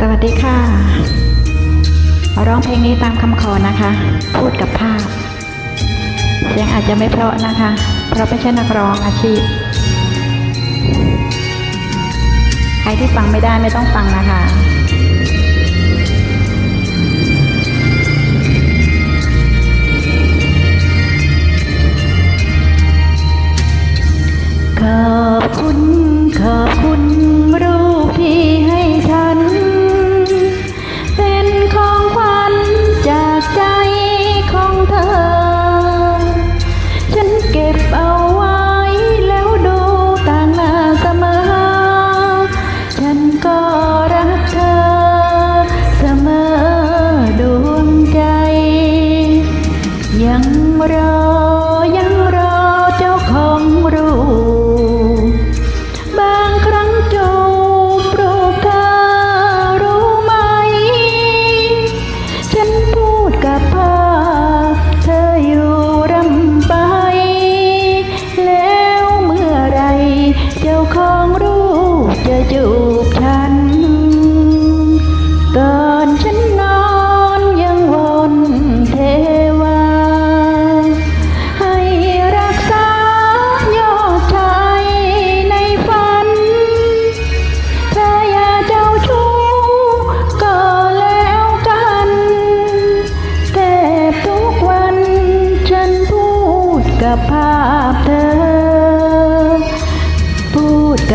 สวัสดีค่ะ ร้องเพลงนี้ตามคำขอนะคะ พูดกับภาพ เสียงอาจจะไม่เพราะนะคะ เพราะไม่ใช่นักร้องอาชีพ ใครที่ฟังไม่ได้ไม่ต้องฟังนะคะ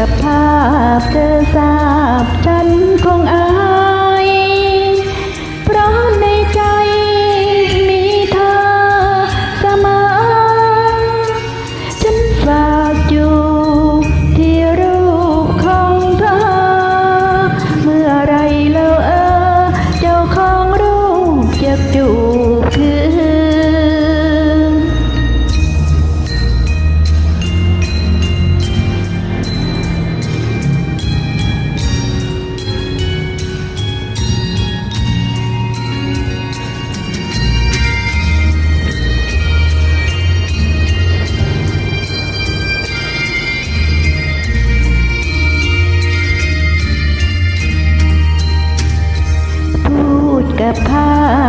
กับภาพเธอทราบฉันคงอายเพราะในใจมีเธอเสมอ ฉันฝากอยู่ที่รูปของเธอ เมื่อไรแล้วเออ เจ้าของรูปจะจู บภา